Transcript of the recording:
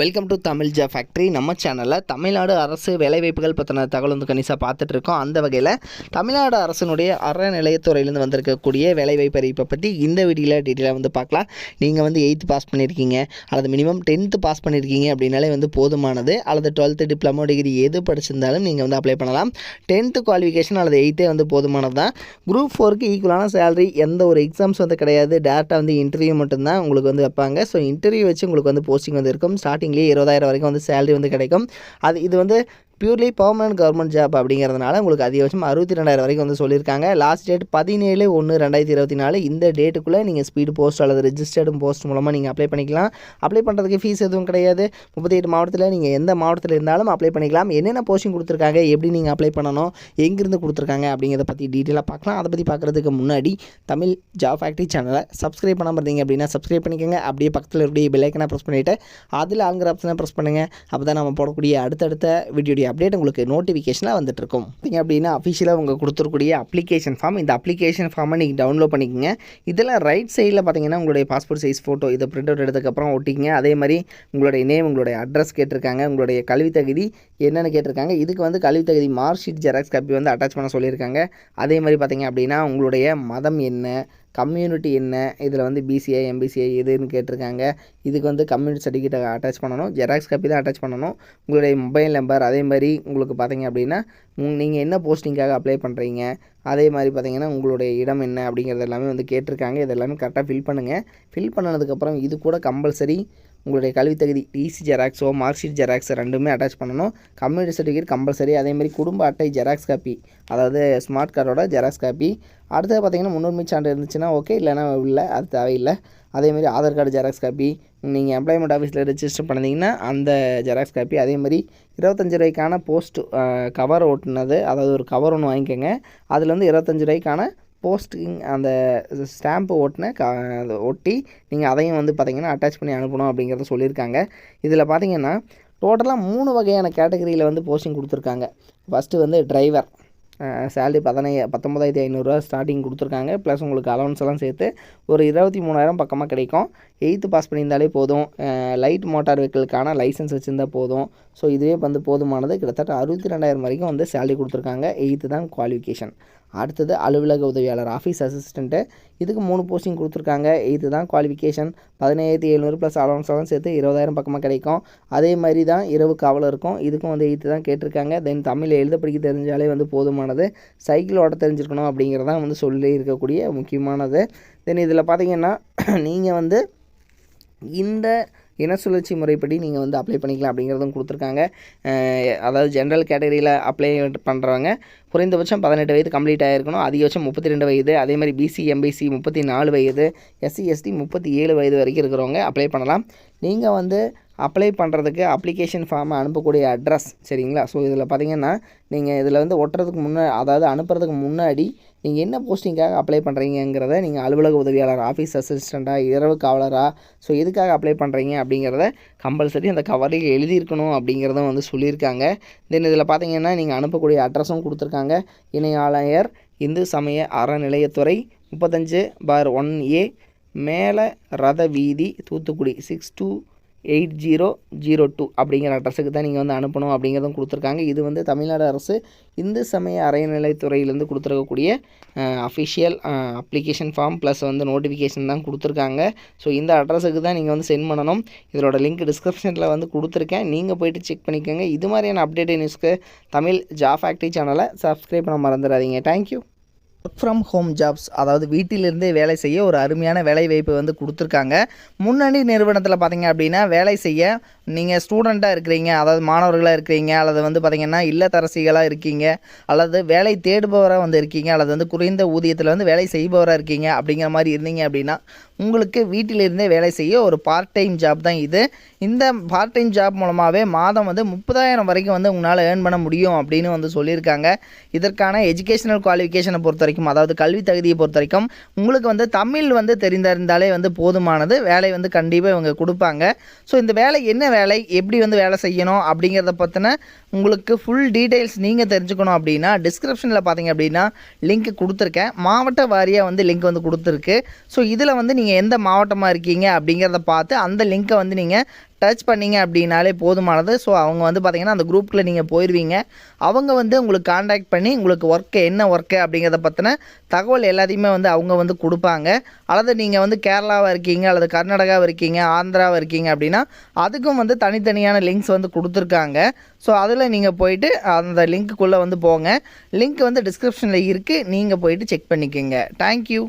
Welcome to Tamil ஜா factory நம்ம சேனலில் தமிழ்நாடு அரசு வேலைவாய்ப்புகள் பற்றின தகவல் வந்து கணிசாக பார்த்துட்டு இருக்கோம். அந்த வகையில் தமிழ்நாடு அரசினுடைய அறநிலையத்துறையிலேருந்து வந்திருக்கக்கூடிய வேலைவாய்ப்பு அறிவிப்பை பற்றி இந்த வீடியோவில் டீட்டெயிலாக வந்து பார்க்கலாம். நீங்கள் வந்து எயித்து பாஸ் பண்ணியிருக்கீங்க அல்லது மினிமம் டென்த்து பாஸ் பண்ணியிருக்கீங்க அப்படின்னாலே வந்து போதுமானது. அல்லது டுவெல்த்து டிப்ளமோ டிகிரி எது படிச்சிருந்தாலும் நீங்கள் வந்து அப்ளை பண்ணலாம். டென்த்து குவாலிஃபிகேஷன் அல்லது எயித்தே வந்து போதுமானது தான் குரூப் ஃபோருக்கு ஈக்குவலான சேலரி எந்த ஒரு எக்ஸாம்ஸ் வந்து கிடையாது. டேரெக்டாக வந்து இன்டர்வியூ மட்டும்தான் உங்களுக்கு வந்து வைப்பாங்க. ஸோ இன்டர்வியூ வச்சு உங்களுக்கு வந்து போஸ்டிங் வந்து இருக்கும். ஸ்டார்ட் ஸ்டார்டிங்லேயே இருபதாயிரம் வரைக்கும் வந்து சேலரி வந்து கிடைக்கும். அது இது வந்து பியூர்லி பர்மனன்ட் கவர்மெண்ட் ஜாப் அப்படிங்கிறதுனால உங்களுக்கு அதிகபட்சம் அறுபத்தி ரெண்டாயிரம் வரைக்கும் வந்து சொல்லியிருக்காங்க. லாஸ்ட் டேட் பதினேழு ஒன்று ரெண்டாயிரத்தி இருபத்தி நாலு. இந்த டேட்டுக்குள்ளே நீங்கள் ஸ்பீடு போஸ்ட் அல்லது ரெஜிஸ்டர்டு போஸ்ட் மூலமாக நீங்கள் அப்ளை பண்ணிக்கலாம். அப்ளை பண்ணுறதுக்கு ஃபீஸ் எதுவும் கிடையாது. முப்பத்தி எட்டு மாவட்டத்தில் நீங்கள் எந்த மாவட்டத்தில் இருந்தாலும் அப்ளை பண்ணிக்கலாம். என்னென்ன போஸ்டிங் கொடுத்துருக்காங்க? எப்படி நீங்கள் அப்ளை பண்ணணும்? எங்கேருந்து கொடுத்துருக்காங்க? அப்படிங்கிறத பற்றி டீட்டெயிலாக பார்க்கலாம். அதை பற்றி பார்க்குறதுக்கு முன்னாடி தமிழ் ஜாப் ஃபேக்ட்ரி சேனலை சப்ஸ்கிரைப் பண்ணாமல் இருந்தீங்க அப்படின்னா சப்ஸ்கிரைப் பண்ணிக்கோங்க. அப்படியே பக்கத்தில் இருக்கக்கூடிய பெல்லைக்கனை ப்ரெஸ் பண்ணிவிட்டு அதில் ஆங்கிற ஆப்ஷனை ப்ரெஸ் பண்ணுங்கள் அப்போ தான் நம்ம போடக்கூடிய அடுத்தடுத்த வீடியோடைய அப்டேட் உங்களுக்கு நோட்டிஃபிகேஷனாக வந்துட்டு இருக்கும் அப்படின்னா அஃபிஷியலாக உங்கள் கொடுத்துருக்கூடிய அப்ளிகேஷன் ஃபார்ம் இந்த அப்ளிகேஷன் ஃபார்மை நீங்கள் டவுன்லோட் பண்ணிக்கோங்க. இதில் ரைட் சைடில் பார்த்தீங்கன்னா உங்களுடைய பாஸ்போர்ட் சைஸ் ஃபோட்டோ இதை பிரிண்ட் அவுட் எடுத்ததுக்கப்புறம் ஒட்டிக்கங்க. அதே மாதிரி உங்களுடைய நேம் உங்களுடைய அட்ரஸ் கேட்டிருக்காங்க உங்களுடைய கல்வி தகுதி என்னென்னு கேட்டிருக்காங்க. இதுக்கு வந்து கல்வி தகுதி மார்க் ஷீட் ஜெராக்ஸ் காப்பி வந்து அட்டாச் பண்ண சொல்லியிருக்காங்க. அதே மாதிரி பார்த்தீங்க அப்படின்னா உங்களுடைய மதம் என்ன கம்யூனிட்டி என்ன? இதில் வந்து பிசிஐ எம்பிசிஐ எதுன்னு கேட்டிருக்காங்க. இதுக்கு வந்து கம்யூனிட்டி சர்டிஃபிகேட்டை அட்டாச் பண்ணணும். ஜெராக்ஸ் காப்பி தான் அட்டாச் பண்ணணும். உங்களுடைய மொபைல் நம்பர் அதே மாதிரி உங்களுக்கு பார்த்தீங்க அப்படின்னா நீங்கள் என்ன போஸ்டிங்காக அப்ளை பண்ணுறீங்க அதே மாதிரி பார்த்தீங்கன்னா உங்களுடைய இடம் என்ன அப்படிங்கிறது எல்லாமே வந்து கேட்டிருக்காங்க. இது எல்லாமே கரெக்டாக ஃபில் பண்ணுங்கள் ஃபில் பண்ணதுக்கப்புறம் இது கூட கம்பல்சரி உங்களுடைய கல்வி தகுதி டிசி ஜெராக்ஸோ மார்க் ஷீட் ஜெராக்ஸ் ரெண்டுமே அட்டாச் பண்ணணும். கம்யூனிட்டி சர்டிஃபிகேட் கம்பல்சரி அதேமாதிரி குடும்ப அட்டை ஜெராக்ஸ் காப்பி அதாவது ஸ்மார்ட் கார்டோட ஜெராக்ஸ் காப்பி அடுத்தது பார்த்தீங்கன்னா முன்னுரிமை சான்று இருந்துச்சுன்னா ஓகே இல்லைனா இல்லை அது தேவையில்லை. அதேமாதிரி ஆதார் கார்டு ஜெராக்ஸ் காப்பி நீங்கள் எம்ப்ளாய்மெண்ட் ஆஃபீஸில் ரெஜிஸ்டர் பண்ணிங்கன்னா அந்த ஜெராக்ஸ் காப்பி அதேமாதிரி இருபத்தஞ்சி ரூபாய்க்கான போஸ்ட் கவர் ஓட்டுனது அதாவது ஒரு கவர் ஒன்று வாங்கிக்கோங்க. அதில் வந்து இருபத்தஞ்சி ரூபாய்க்கான போஸ்டிங் அந்த ஸ்டாம்பு ஓட்டின கா அதை ஒட்டி நீங்கள் அதையும் வந்து பார்த்தீங்கன்னா அட்டாச் பண்ணி அனுப்பணும் அப்படிங்கிறத சொல்லியிருக்காங்க. இதில் பார்த்தீங்கன்னா டோட்டலாக மூணு வகையான கேட்டகரியில் வந்து போஸ்டிங் கொடுத்துருக்காங்க. ஃபஸ்ட்டு வந்து டிரைவர் சேலரி பதினை பத்தொம்பதாயிரத்தி ஐநூறுரூவா ஸ்டார்டிங் கொடுத்துருக்காங்க. ப்ளஸ் உங்களுக்கு அலவன்ஸ் எல்லாம் சேர்த்து ஒரு இருபத்தி மூணாயிரம் பக்கமாக கிடைக்கும். எயித்து பாஸ் பண்ணியிருந்தாலே போதும். லைட் மோட்டார் வெஹிக்கிளுக்கான லைசன்ஸ் வச்சுருந்தா போதும். ஸோ இதுவே வந்து போதுமானது. கிட்டத்தட்ட அறுபத்தி ரெண்டாயிரம் வரைக்கும் வந்து சேலரி கொடுத்துருக்காங்க. எயித்து தான் குவாலிஃபிகேஷன் அடுத்தது அலுவலக உதவியாளர் ஆஃபீஸ் அசிஸ்டண்ட்டு இதுக்கு மூணு போஸ்டிங் கொடுத்துருக்காங்க. இது தான் குவாலிஃபிகேஷன் பதினாயிரத்தி எழுநூறு ப்ளஸ் அலவன்ஸ் எல்லாம் சேர்த்து இருபதாயிரம் பக்கமாக கிடைக்கும். அதே மாதிரி தான் இரவு காவல் இருக்கும் இதுக்கும் வந்து எயித்து தான் கேட்டிருக்காங்க. தென் தமிழ் எழுத படிக்க தெரிஞ்சாலே வந்து போதுமானது. சைக்கிள் ஓட்ட தெரிஞ்சிருக்கணும் அப்படிங்கிறதான் வந்து சொல்லி இருக்கக்கூடிய முக்கியமானது. தென் இதில் பார்த்தீங்கன்னா நீங்கள் வந்து இந்த இன சுழற்சி முறைப்படி நீங்கள் வந்து அப்ளை பண்ணிக்கலாம் அப்படிங்கிறதும் கொடுத்துருக்காங்க. அதாவது ஜென்ரல் கேட்டகரியில் அப்ளை பண்ணுறவங்க குறைந்தபட்சம் பதினெட்டு வயது கம்ப்ளீட் ஆகிருக்கணும் அதிகபட்சம் முப்பத்தி ரெண்டு வயது. அதே மாதிரி பிசி எம்பிசி முப்பத்தி நாலு வயது. எஸ்சி எஸ்டி முப்பத்தி ஏழு வயது வரைக்கும் இருக்கிறவங்க அப்ளை பண்ணலாம். நீங்கள் வந்து அப்ளை பண்ணுறதுக்கு அப்ளிகேஷன் ஃபார்மை அனுப்பக்கூடிய அட்ரஸ் சரிங்களா? ஸோ இதில் பார்த்தீங்கன்னா நீங்கள் இதில் வந்து ஒட்டுறதுக்கு முன்னே அதாவது அனுப்புறதுக்கு முன்னாடி நீங்கள் என்ன போஸ்டிங்காக அப்ளை பண்ணுறீங்கிறத நீங்கள் அலுவலக உதவியாளர் ஆஃபீஸ் அசிஸ்டண்ட்டாக இரவு காவலராக ஸோ எதுக்காக அப்ளை பண்ணுறீங்க அப்படிங்கிறத கம்பல்சரி அந்த கவரில் எழுதியிருக்கணும் அப்படிங்கிறதும் வந்து சொல்லியிருக்காங்க. தென் இதில் பார்த்தீங்கன்னா நீங்கள் அனுப்பக்கூடிய அட்ரஸும் கொடுத்துருக்காங்க. இணையாளர் இந்து சமய அறநிலையத்துறை முப்பத்தஞ்சு பார் ஒன் ஏ மேலே ரத வீதி Thoothukudi six two eight zero zero two அப்படிங்கிற அட்ரஸுக்கு தான் நீங்கள் வந்து அனுப்பணும் அப்படிங்கிறதும் கொடுத்துருக்காங்க. இது வந்து தமிழ்நாடு அரசு இந்து சமய அறநிலைத்துறையிலேருந்து கொடுத்துருக்கக்கூடிய அஃபிஷியல் அப்ளிகேஷன் ஃபார்ம் ப்ளஸ் வந்து நோட்டிஃபிகேஷன் தான் கொடுத்துருக்காங்க. ஸோ இந்த அட்ரஸுக்கு தான் நீங்கள் வந்து சென்ட் பண்ணணும். இதோட லிங்க் டிஸ்கிரிப்ஷனில் வந்து கொடுத்துருக்கேன். நீங்கள் போயிட்டு செக் பண்ணிக்கோங்க. இது மாதிரியான அப்டேட் நியூஸ்க்கு தமிழ் ஜாப் ஃபேக்ட்ரி சேனலை சப்ஸ்கிரைப் பண்ண மறந்துடாதீங்க. Thank you work from home jobs அதாவது வீட்டிலிருந்தே வேலை செய்ய ஒரு அருமையான வேலை வாய்ப்பு வந்து கொடுத்துருக்காங்க. முன்னணி நிறுவனத்தில் பார்த்திங்க அப்படின்னா வேலை செய்ய நீங்கள் ஸ்டூடெண்ட்டாக இருக்கிறீங்க அதாவது மாணவர்களாக இருக்கிறீங்க அல்லது வந்து பார்த்திங்கன்னா இல்லத்தரசிகளாக இருக்கீங்க அல்லது வேலை தேடுபவராக வந்து இருக்கீங்க அல்லது வந்து குறைந்த ஊதியத்தில் வந்து வேலை செய்பவராக இருக்கீங்க அப்படிங்கிற மாதிரி இருந்தீங்க அப்படின்னா உங்களுக்கு வீட்டிலிருந்தே வேலை செய்ய ஒரு பார்ட் டைம் ஜாப் தான் இது. இந்த பார்ட் டைம் ஜாப் மூலமாகவே மாதம் வந்து முப்பதாயிரம் வரைக்கும் வந்து உங்களால் ஏர்ன் பண்ண முடியும் அப்படின்னு வந்து சொல்லியிருக்காங்க. இதற்கான எஜுகேஷனல் குவாலிஃபிகேஷனை பொறுத்த வரைக்கும் அதாவது கல்வி தகுதியை பொறுத்த வரைக்கும் உங்களுக்கு வந்து தமிழ் வந்து தெரிந்திருந்தாலே வந்து போதுமானது. வேலை வந்து கண்டிப்பாக இவங்க கொடுப்பாங்க. ஸோ இந்த வேலை என்ன வேலை எப்படி வந்து வேலை செய்யணும் அப்படிங்கிறத பற்றின உங்களுக்கு ஃபுல் டீட்டெயில்ஸ் நீங்கள் தெரிஞ்சுக்கணும் அப்படின்னா டிஸ்கிரிப்ஷனில் பார்த்தீங்க அப்படின்னா லிங்க் கொடுத்துருக்கேன். மாவட்ட வாரியாக வந்து லிங்க் வந்து கொடுத்துருக்கு. ஸோ இதில் வந்து நீங்கள் நீங்கள் எந்த மாவட்டமாக இருக்கீங்க அப்படிங்கிறத பார்த்து அந்த லிங்க்கை வந்து நீங்கள் டச் பண்ணீங்க அப்படின்னாலே போதுமானது. ஸோ அவங்க வந்து பார்த்திங்கன்னா அந்த குரூப்பில் நீங்கள் போயிடுவீங்க அவங்க வந்து உங்களுக்கு காண்டாக்ட் பண்ணி உங்களுக்கு ஒர்க்கு என்ன ஒர்க்கு அப்படிங்கிறத பற்றின தகவல் எல்லாத்தையுமே வந்து அவங்க வந்து கொடுப்பாங்க. அல்லது நீங்கள் வந்து கேரளாவாக இருக்கீங்க அல்லது கர்நாடகாவாக இருக்கீங்க ஆந்திராவாக இருக்கீங்க அப்படின்னா அதுக்கும் வந்து தனித்தனியான லிங்க்ஸ் வந்து கொடுத்துருக்காங்க. ஸோ அதில் நீங்கள் போயிட்டு அந்த லிங்க்குள்ளே வந்து போங்க. லிங்க் வந்து டிஸ்கிரிப்ஷனில் இருக்குது நீங்கள் போயிட்டு செக் பண்ணிக்கோங்க. தேங்க்யூ